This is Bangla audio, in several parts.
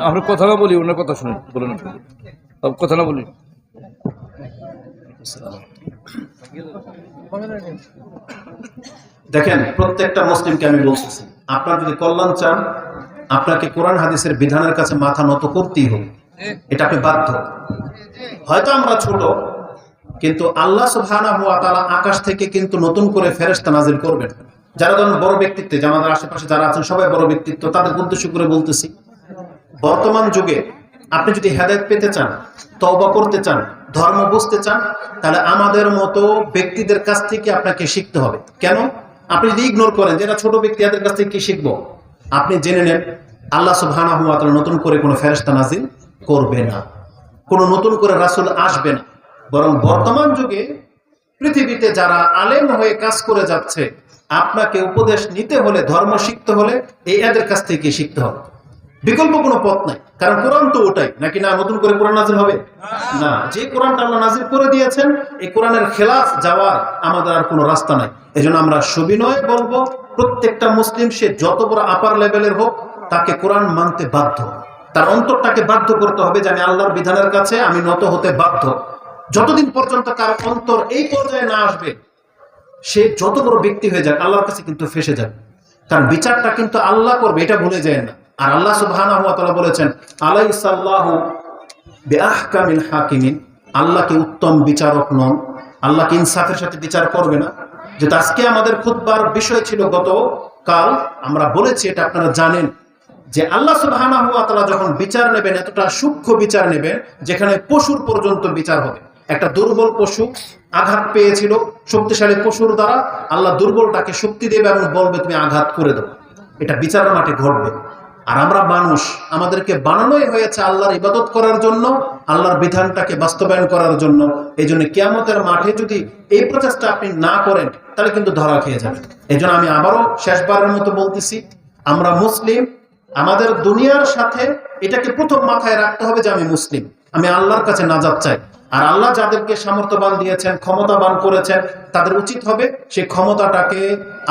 আমরা কথা না বলি ওনার কথা শুনুন বলুন আপনি। সব কথা না বলি। দেখেন প্রত্যেকটা মুসলিমকে আমি বলতেছি আপনার যদি কল্যাণ চান আপনাকে কোরআন হাদিসের বিধানের কাছে মাথা নত করতেই হবে। এটা আপনি বাধ্য। হয়তো আমরা ছোট কিন্তু আল্লাহ সুবহানাহু ওয়া তাআলা আকাশ থেকে কিন্তু নতুন করে ফেরেশতা নাজিল করবেন। যারা ধরুন বড় ব্যক্তিত্ব যে আমাদের আশেপাশে যারা আছেন, সবাই বড় ব্যক্তিত্ব, তাদের উদ্দেশ্য করে বলতেছি, বর্তমান যুগে আপনি যদি হেদায়ত পেতে চান, তওবা করতে চান, ধর্ম বুঝতে চান, তাহলে আমাদের মতো ব্যক্তিদের কাছ থেকে আপনাকে শিখতে হবে। কেন? আপনি যদি ইগনোর করেন যে এরা ছোট ব্যক্তি, এদের কাছ থেকে কি শিখব? আপনি জেনে নেন, আল্লাহ তাআলা নতুন করে কোনো ফেরেশতা নাজিল করবে না। কোনো নতুন করে রাসুল আসবে না। বরং বর্তমান যুগে পৃথিবীতে যারা আলেম হয়ে কাজ করে যাচ্ছে, আপনাকে উপদেশ নিতে হলে, ধর্ম শিখতে হলে এই এদের কাছ থেকে শিখতে হবে। বিকল্প কোনো পথ নাই। কারণ কোরআন তো ওটাই। নাকি না, নতুন করে কোরআন নাজিল হবে? না। যে কোরআনটা আল্লাহ নাজিল করে দিয়েছেন, এই কোরআনের খেলাফ যাওয়ার আমাদের আর কোনো রাস্তা নাই। এজন্য আমরা সবিনয় বলব, প্রত্যেকটা মুসলিম সে যত বড় আপার লেভেলের হোক, তাকে কোরআন মানতে বাধ্য। তার অন্তরটাকে বাধ্য করতে হবে যে আমি আল্লাহর বিধানের কাছে আমি নত হতে বাধ্য। যতদিন পর্যন্ত কার অন্তর এই পর্যায়ে না আসবে, সে যত বড় ব্যক্তি হয়ে যাক, আল্লাহর কাছে কিন্তু ফেসে যাবে। কারণ বিচারটা কিন্তু আল্লাহ করবে, এটা ভুলে যায় না। আর আল্লাহ তাআলা বলেছেন, আলাইসাল্লাহু বিআহকামিল হাকিমিন। আল্লাহ কি উত্তম বিচারক নন। আল্লাহ কি ইনসাফের সাথে বিচার করবে না। যে আজকে আমাদের খুতবার বিষয় ছিল গত কাল, আমরা বলেছি, এটা আপনারা জানেন, যে আল্লাহ তাআলা যখন বিচার নেবেন, এতটা সূক্ষ্ম বিচার নেবেন, যেখানে পশুর পর্যন্ত বিচার হবে। একটা দুর্বল পশু আঘাত পেয়েছিল, শক্তিশালী পশুর দ্বারা আল্লাহ দুর্বলটাকে শক্তি দেবে এবং বলবে, তুমি আঘাত করে দেবো এটা বিচারের মাঠে ঘটবে। আর আমরা মানুষ, আমাদেরকে বানানোই হয়েছে আল্লাহর ইবাদত করার জন্য, আল্লাহর বিধানটাকে বাস্তবায়ন করার জন্য। এই জন্য কেয়ামতের মাঠে যদি এই প্রচেষ্টা আপনি না করেন, তাহলে কিন্তু ধরা খেয়ে যাবে। এই আমি আবারও শেষবারের মতো বলতেছি, আমরা মুসলিম, আমাদের দুনিয়ার সাথে এটাকে প্রথম মাথায় রাখতে হবে যে আমি মুসলিম। আমি আল্লাহর কাছে নাজাত চাই। আর আল্লাহ যাদেরকে সামর্থ্যবান দিয়েছেন, ক্ষমতাবান করেছেন, তাদের উচিত হবে সেই ক্ষমতাটাকে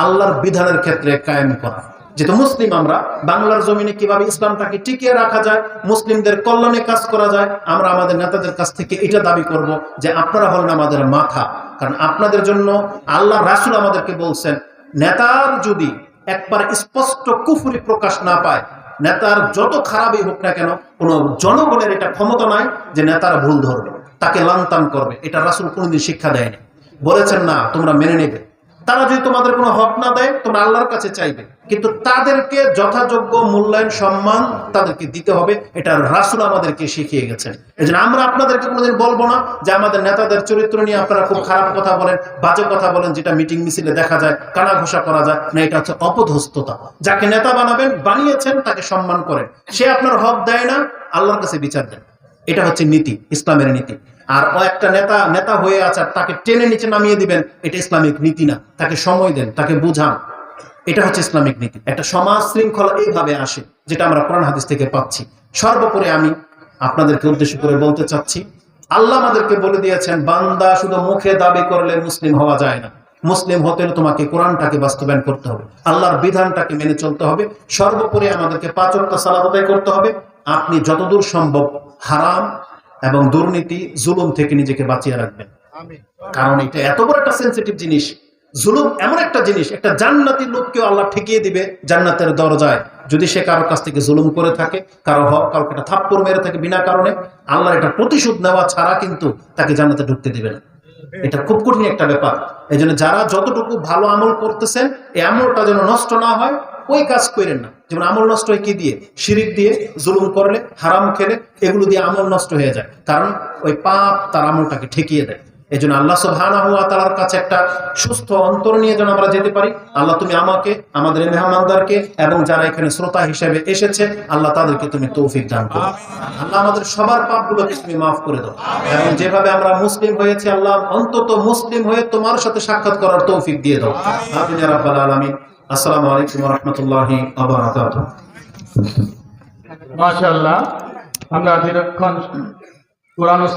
আল্লাহর বিধানের ক্ষেত্রে কায়েম করা। যেহেতু মুসলিম আমরা, বাংলার জমিনে কীভাবে ইসলামটাকে টিকিয়ে রাখা যায়, মুসলিমদের কল্যাণে কাজ করা যায়, আমরা আমাদের নেতাদের কাছ থেকে এটা দাবি করব যে আপনারা হলেন আমাদের মাথা। কারণ আপনাদের জন্য আল্লাহ রাসুল আমাদেরকে বলছেন, নেতার যদি একবার স্পষ্ট কুফুরি প্রকাশ না পায়, নেতার যত খারাপই হোক না কেন, কোনো জনগণের এটা ক্ষমতা নাই যে নেতারা ভুল ধরবে। তাকে লান্তান করবে। এটা রাসুল কোনোদিন শিক্ষা দেয়নি। বলেছেন, না, তোমরা মেনে নেবে। তারা যদি তোমাদের কোনো হক না দেয়, তোমরা আল্লাহর কাছে চাইবে। কিন্তু তাদেরকে যথাযোগ্য মূল্যায়ন, সম্মান তাদেরকে দিতে হবে। এটা রাসুল আমাদেরকে শিখিয়ে গেছেন। এই জন্য আমরা আপনাদেরকে কোনোদিন বলব না যে আমাদের নেতাদের চরিত্র নিয়ে আপনারা খুব খারাপ কথা বলেন, বাজে কথা বলেন, যেটা মিটিং মিছিলে দেখা যায়, কানা ঘোষা করা যায়। না, এটা হচ্ছে অপধস্ততা যাকে নেতা বানাবেন, বানিয়েছেন, তাকে সম্মান করেন। সে আপনার হক দেয় না, আল্লাহর কাছে বিচার দেন। এটা হচ্ছে নীতি, ইসলামের নীতি। আর ও একটা নেতা নেতা হয়ে আছে তাকে টেনে নিচে নামিয়ে দিবেন, এটা ইসলামিক নীতি না। তাকে সময় দেন, তাকে বুঝান। এটা হচ্ছে ইসলামিক নীতি। একটা সমাজ শৃঙ্খলা এইভাবে আসে, যেটা আমরা কোরআন হাদিস থেকে পাচ্ছি। সর্বোপরি আমি আপনাদেরকে উদ্দেশ্য করে বলতে চাচ্ছি, আল্লাহ আমাদেরকে বলে দিয়েছেন, বান্দা শুধু মুখে দাবি করলে মুসলিম হওয়া যায় না। মুসলিম হতে হলে তোমাকে কোরআনটাকে বাস্তবায়ন করতে হবে। আল্লাহর বিধানটাকে মেনে চলতে হবে। সর্বোপরি আমাদেরকে পাঁচকটা সালাদ আদায় করতে হবে। আপনি যতদূর সম্ভব হারাম এবং দুর্নীতি জুলুম থেকে নিজেকে বাঁচিয়ে রাখবেন। কারণ এটা এত বড় একটা সেন্সিটিভ জিনিস। জুলুম এমন একটা জিনিস একটা জান্নাতি লোককেও আল্লাহ ঠেকিয়ে দিবে জান্নাতের দরজায়। যদি সে কারোর কাছ থেকে জুলুম করে থাকে কারও হক কাউকে একটা থাপ্পড় মেরে থাকে বিনা কারণে আল্লাহর এটা প্রতিশোধ নেওয়া ছাড়া কিন্তু তাকে জান্নাতে ঢুকতে দিবে না। এটা খুব কঠিন একটা ব্যাপার। এই জন্য যারা যতটুকু ভালো আমল করতেছেন এই আমলটা যেন নষ্ট না হয় ওই কাজ করেন না। যেমন আমল নষ্ট হয় কি দিয়ে? শিরিক দিয়ে জুলুম করলে, হারাম খেলে, এগুলো দিয়ে আমল নষ্ট হয়ে যায়। কারণ ওই পাপ তার আমলটাকে ঠেকিয়ে দেয়। এই জন্য আল্লাহ তাআলার কাছে একটা সুস্থ অন্তর নিয়ে যেন আমরা যেতে পারি। আল্লাহ, তুমি আমাকে, আমাদের মেহমানদারকে এবং যারা এখানে শ্রোতা হিসেবে এসেছে, আল্লাহ তাদেরকে তুমি তৌফিক দান করো। আল্লাহ আমাদের সবার পাপগুলোকে তুমি মাফ করে দাও। এবং যেভাবে আমরা মুসলিম হয়েছি, আল্লাহ অন্তত মুসলিম হয়ে তোমার সাথে সাক্ষাৎ করার তৌফিক দিয়ে দাও। আমিন আলামিন। আসসালামু আলাইকুম রাহমাতুল্লাহি ওয়া বারাকাতুহু মাশাআল্লাহ আমরা দীর্ঘক্ষণ কোরআন